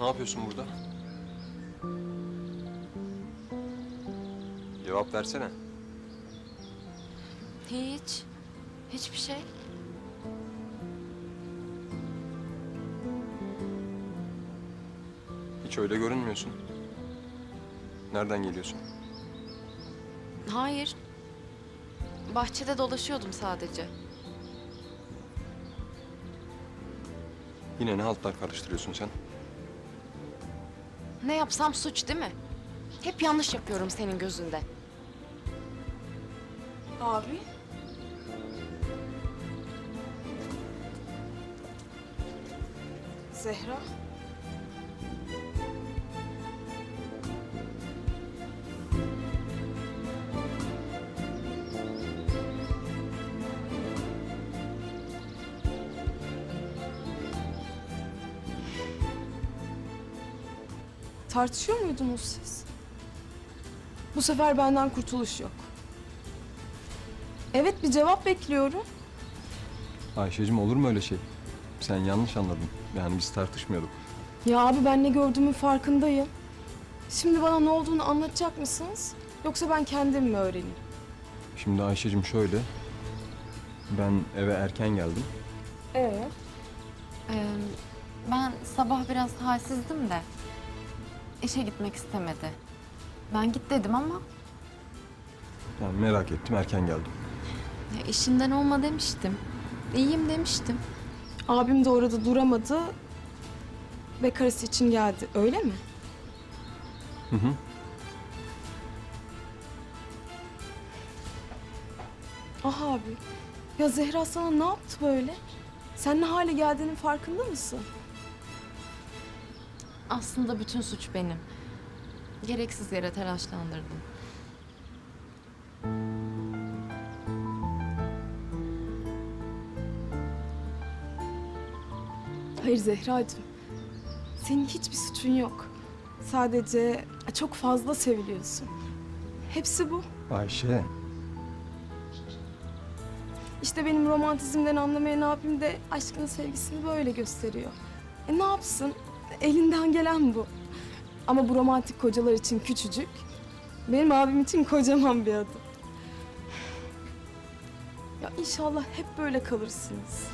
Ne yapıyorsun burada? Cevap versene. Hiç. Hiçbir şey. Hiç öyle görünmüyorsun. Nereden geliyorsun? Hayır. Bahçede dolaşıyordum sadece. Yine ne haltlar karıştırıyorsun sen? Ne yapsam suç değil mi? Hep yanlış yapıyorum senin gözünde. Abi. Zehra. Tartışıyor muydunuz siz? Bu sefer benden kurtuluş yok. Evet bir cevap bekliyorum. Ayşe'cim olur mu öyle şey? Sen yanlış anladın. Yani biz tartışmıyorduk. Ya abi ben ne gördüğümün farkındayım. Şimdi bana ne olduğunu anlatacak mısınız? Yoksa ben kendim mi öğreneyim? Şimdi Ayşe'cim şöyle. Ben eve erken geldim. Ee? Ee, ben sabah biraz halsizdim de. İşe gitmek istemedi. Ben git dedim ama Yani merak ettim erken geldim. ya işinden olma demiştim. İyiyim demiştim. Abim de orada duramadı ve karısı için geldi. Öyle mi? Hı hı. Ah abi. Ya Zehra sana ne yaptı böyle? Sen ne hale geldiğinin farkında mısın? Aslında bütün suç benim. Gereksiz yere telaşlandırdım. Hayır Zehracığım. Senin hiçbir suçun yok. Sadece çok fazla seviliyorsun. Hepsi bu. Ayşe. İşte benim romantizmden anlamayan abim de aşkın sevgisini böyle gösteriyor. E ne yapsın? Elinden gelen bu. Ama bu romantik kocalar için küçücük, benim abim için kocaman bir adım. Ya inşallah hep böyle kalırsınız.